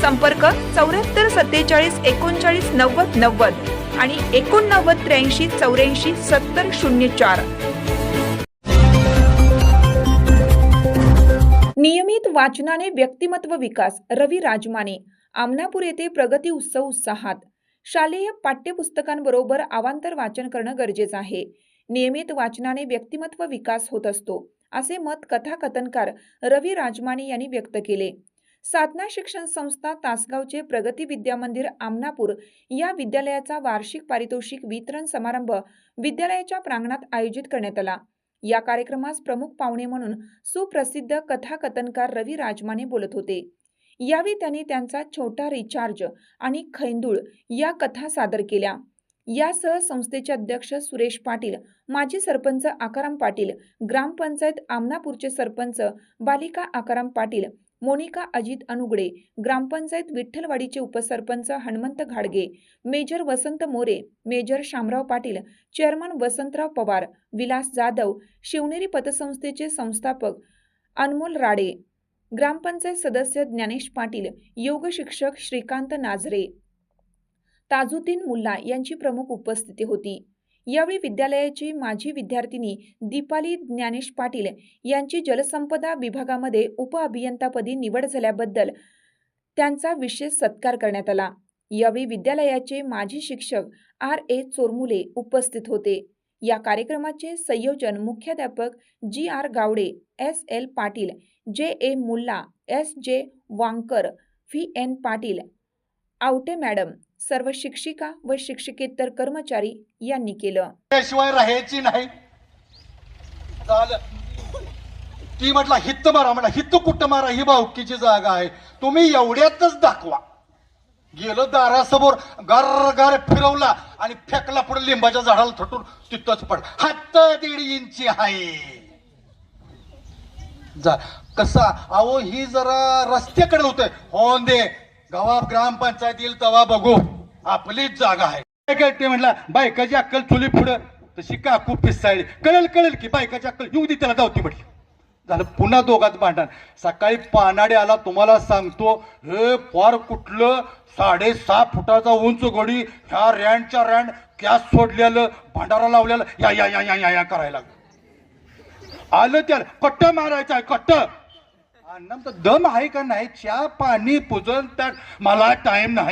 संपर्क चौऱ्याहत्तर सत्तेचाळीस एकोणचाळीस नव्वद नव्वद आणि एकोणनव्वद त्र्याऐंशी चौऱ्याऐंशी सत्तर शून्य चार. नियमित वाचनाने व्यक्तिमत्व विकास रवी राजमाने आमनापूर येथे प्रगती उत्सव उत्साहात. शालेय पाठ्यपुस्तकांबरोबर अवांतर वाचन करणं गरजेचं आहे. नियमित वाचनाने व्यक्तिमत्व विकास होत असतो असे मत कथाकथनकार रवी राजमाने यांनी व्यक्त केले. साधना शिक्षण संस्था तासगावचे प्रगती विद्या मंदिर आमनापूर या विद्यालयाचा वार्षिक पारितोषिक वितरण समारंभ विद्यालयाच्या प्रांगणात आयोजित करण्यात आला. या कार्यक्रमास प्रमुख पाहुणे म्हणून सुप्रसिद्ध कथाकथनकार रवी राजमाने बोलत होते. यावेळी त्यांनी त्यांचा छोटा रिचार्ज आणि खैंदूळ या कथा सादर केल्या. यासह संस्थेचे अध्यक्ष सुरेश पाटील माजी सरपंच आकाराम पाटील ग्रामपंचायत आमनापूरचे सरपंच बालिका आकाराम पाटील मोनिका अजित अनुगडे ग्रामपंचायत विठ्ठलवाडीचे उपसरपंच हनुमंत घाडगे major Vasant More major Shamrao Patil chairman Vasantrao Pawar Vilas Jadhav Shivneri पतसंस्थेचे संस्थापक अनमोल राडे ग्रामपंचायत सदस्य ज्ञानेश पाटील योग शिक्षक श्रीकांत नाझरे ताजुद्दीन मुल्ला यांची प्रमुख उपस्थिती होती. यावेळी विद्यालयाची माजी विद्यार्थिनी दीपाली ज्ञानेश पाटील यांची जलसंपदा विभागामध्ये उपअभियंतापदी निवड झाल्याबद्दल त्यांचा विशेष सत्कार करण्यात आला. यावेळी विद्यालयाचे माजी शिक्षक आर ए चोरमुले उपस्थित होते. या कार्यक्रमाचे संयोजन मुख्याध्यापक G R Gawade S L Patil J A Mulla S J Wankar V N Patil Awate madam सर्व शिक्षिका व शिक्षिकेतर कर्मचारी यांनी केलं. त्याशिवाय राहायची नाही. झालं. ती म्हटला हित्त मारा म्हटला हित्त कुठं मारा ही भावकीची जागा आहे. तुम्ही एवढ्यातच दाखवा. गेलो दारासमोर गार गार फिरवला आणि फेकला पुढे लिंबाच्या झाडाला थटून तिथंच पड. हात दीड इंची आहे. जा. कसा? अहो ही जरा रस्त्याकडे होतंय. हो दे. गावा ग्रामपंचायत येईल तेव्हा बघू. आपलीच जागा आहे. काय कळते म्हटलं बायकाची अक्कल चुली पुढं. तशी काकू पिसाळली. कळेल कळेल की बायकाची अक्कल. येऊ दे त्याला जाऊती म्हटली. झालं पुन्हा दोघात भांडण. सकाळी पानाडे आला तुम्हाला सांगतो हे फार कुठलं साडेसहा फुटाचा उंच गडी ह्या रँडच्या रँड गॅस सोडलेलं भांडारा लावलेलं. या या या या या करायला आलं त्याला. कट्ट मारायचं आहे कट्ट. अन्नाचा दम आहे का नाही? चहा पाणी पुजल तर मला टाइम नाही.